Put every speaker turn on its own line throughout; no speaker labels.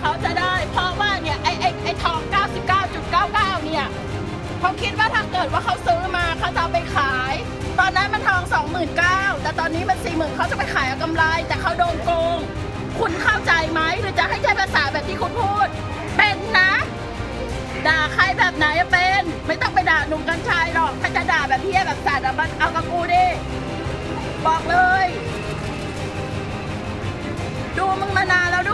เขาจะได้ เพราะว่าเนี่ยไอไอไอทอง 99.99 เนี่ยเขาคิดว่าถ้าเกิดว่าเขาซื้อมาเขาจะไปขาย ตอนนั้นมันทอง 29,000แต่ตอนนี้มัน 40,000เขาจะไปขายเอากำไร แต่เขาโดนโกง คุณเข้าใจไหมหรือจะให้ใช้ภาษาแบบที่คุณพูด เป็นนะ ด่าใครแบบไหนเป็น ไม่ต้องไปด่าหนุ่มกัญชัยหรอกถ้าจะด่าแบบเพี้ยแบบสัตว์มันเอากับกูดิบอกเลย ดูมึงมานานแล้วด้วย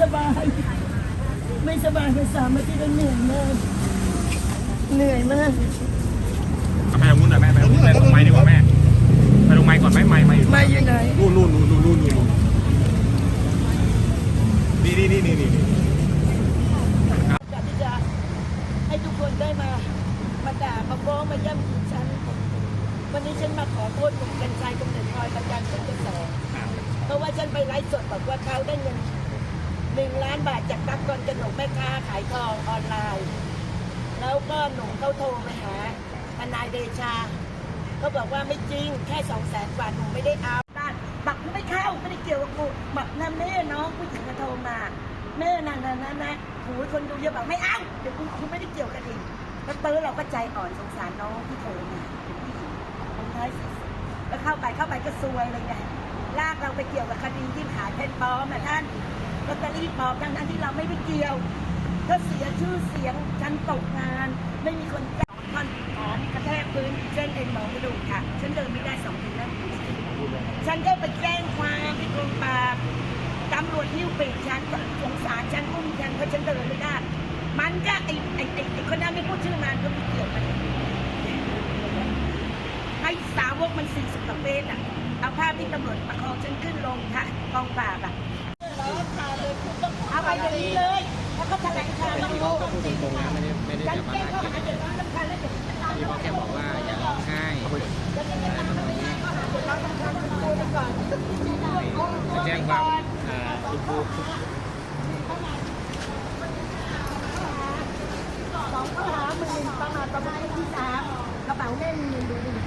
สบาย ไม่สบายมาสามอาทิตย์แล้วเหนื่อยมาก เหนื่อยมาก
ไปตรงนู้นหน่อยแม่ไปตรงนู้นไปตรงไม้ดีกว่าแม่ไปตรงไม้ก่อนไหมไม้ไม้อยู่
มาอยู่ไหน
นู่นนู่นนู่นนู่นนู่นนู่นนี่นี่นี่นี่นี่นี่
อยากที่จะให้ทุกคนได้มา มาด่ามาฟ้องมาย่ำยีฉัน วันนี้ฉันมาขอโทษหนุ่มกัญชัยกำเนิดพลอยประจันเป็นกระแสเพราะว่าฉันไปไลฟ์สดบอกว่าเขาได้เงิน หนึ่งล้านบาทจากตั๊กกอนกระหนกแม่ค้าขายทองออนไลน์ แล้วก็หนุ่มเขาโทรไปหาทนายเดชาเขาบอกว่าไม่จริงแค่สองแสนกว่าหนุ่มไม่ได้เอาด้านบักไม่เข้าไม่ได้เกี่ยวกับกูบักนั่นแม่น้องผู้หญิงมาโทรมาแม่นั่นนั่นนั่นนะหูยคนดูเยอะบอกไม่เอาเดี๋ยวกูคุณไม่ได้เกี่ยวกันอีกแล้วเตอเราก็ใจอ่อนสงสารน้องที่โทรมาเป็นผู้หญิงคนท้ายสุดแล้วเข้าไปเข้าไปก็ซวยเลยไงลากเราไปเกี่ยวกับคดีที่ขายเพชรปลอมอะท่าน ตเตอรี่ปลอมทั้งนั้นที่เราไม่ได้เกี่ยว ก็เสียชื่อเสียงฉันตกงาน ไม่มีคนจ้างท่อนหอมกระแทกพื้นเส้นเอ็นหมองกระดูกค่ะฉันเดินไม่ได้สองเดือนแล้วฉันก็ไปแจ้งความที่กองปราบตำรวจหิ้วปีกฉันสงสารฉันอุ้มฉันเพราะฉันเดินไม่ได้มันก็ไอ้ไอ้ไอ้คนนั้นไม่พูดชื่อมันก็ไม่เกี่ยวกันให้สาวกมันสี่สิบกว่าเมตรอะเอาภาพที่ตำรวจประคองฉันขึ้นลงค่ะกองปราบอะ ไปเดี๋ยวนี้เลย แล้วก็แถลงข่าวต้องรู้
พูดตรงๆนะไม่ได้ไม่ได้
แจ้ง
หา
ข้อ
กิน
หาเดือดร้อนรำคาและเดือดร้อน
พี่บอกแค่บอกว่าอย่าร้องไห้
จะจะทำอะไรข้อหาเดือดร้อนรำคาญคุณครูไปก่อน
จะแจ้งความคุณครู
สองข้อหาหมื่นประมาทประมาทที่สามกระเป๋าแม่มีเงินดูดิ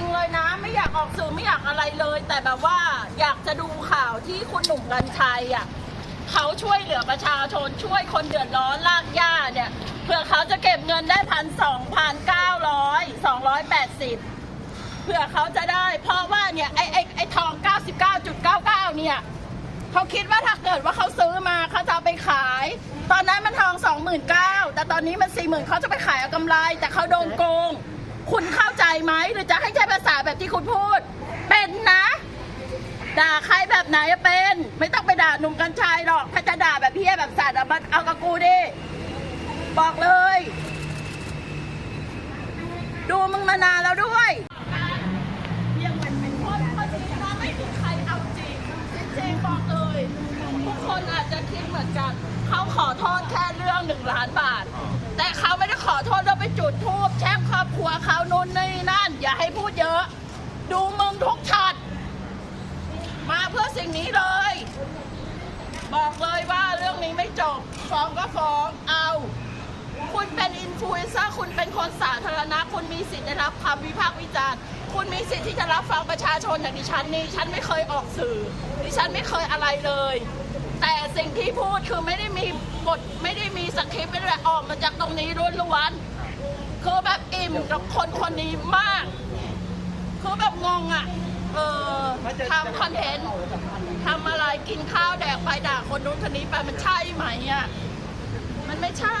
ริงๆเลยนะ ไม่อยากออกสื่อไม่อยากอะไรเลย แต่แบบว่าอยากจะดูข่าวที่คุณหนุ่มกัญชัยอะเขาช่วยเหลือประชาชนช่วยคนเดือดร้อนลากย่าเนี่ยเผื่อเขาจะเก็บเงินได้พันสองพันเก้าร้อยสองร้อยแปดสิบเผื่อเขาจะได้ เพราะว่าเนี่ยไอ้ไอ้ไอ้ทอง99.99เก้าจุดเก้าเก้าเนี่ยเขาคิดว่าถ้าเกิดว่าเขาซื้อมาเขาจะเอาไปขาย ตอนนั้นมันทอง29,000แต่ตอนนี้มัน40,000เขาจะไปขายเอากำไร แต่เขาโดนโกง คุณเข้าใจไหมหรือจะให้ใช้ภาษาแบบที่คุณพูด เป็นนะ ด่าใครแบบไหนเป็น ไม่ต้องไปด่าหนุ่มกัญชัยหรอกถ้าจะด่าแบบพี่แบบสัตว์มันเอากับกูดิบอกเลย ดูมึงมานานแล้วด้วยยังมันเป็นคนคนนี้นะไม่มีใครเอาจริงจริงบอกเลยทุกคนอาจจะคิดเหมือนกันเขาขอโทษแค่เรื่องหนึ่งล้านบาท แต่เขาไม่ได้ขอโทษ ดทูบแช่งครอบครัวเขานู่นนี่นั่น อย่าให้พูดเยอะ ดูมึงทุกช็อตมาเพื่อสิ่งนี้เลย บอกเลยว่าเรื่องนี้ไม่จบฟ้องก็ฟ้องเอา คุณเป็นอินฟลูเอนเซอร์คุณเป็นคนสาธารณะ คุณมีสิทธิ์ได้รับคำวิพากษ์วิจารณ์ คุณมีสิทธิ์ที่จะรับฟังประชาชนอย่างดิฉันนี่ฉันไม่เคยออกสื่อ ดิฉันไม่เคยอะไรเลย แต่สิ่งที่พูดคือไม่ได้มีบทไม่ได้มีสคริปต์ไม่ได้ออกมาจากตรงนี้ล้วนๆ คือแบบอิ่มกับคนคนนี้มาก คือแบบงงอะ เออทำคอนเทนต์ทำอะไรกินข้าวแดกไปด่าคนนู้นคนนี้ไปมันใช่ไหมอะ มันไม่ใช่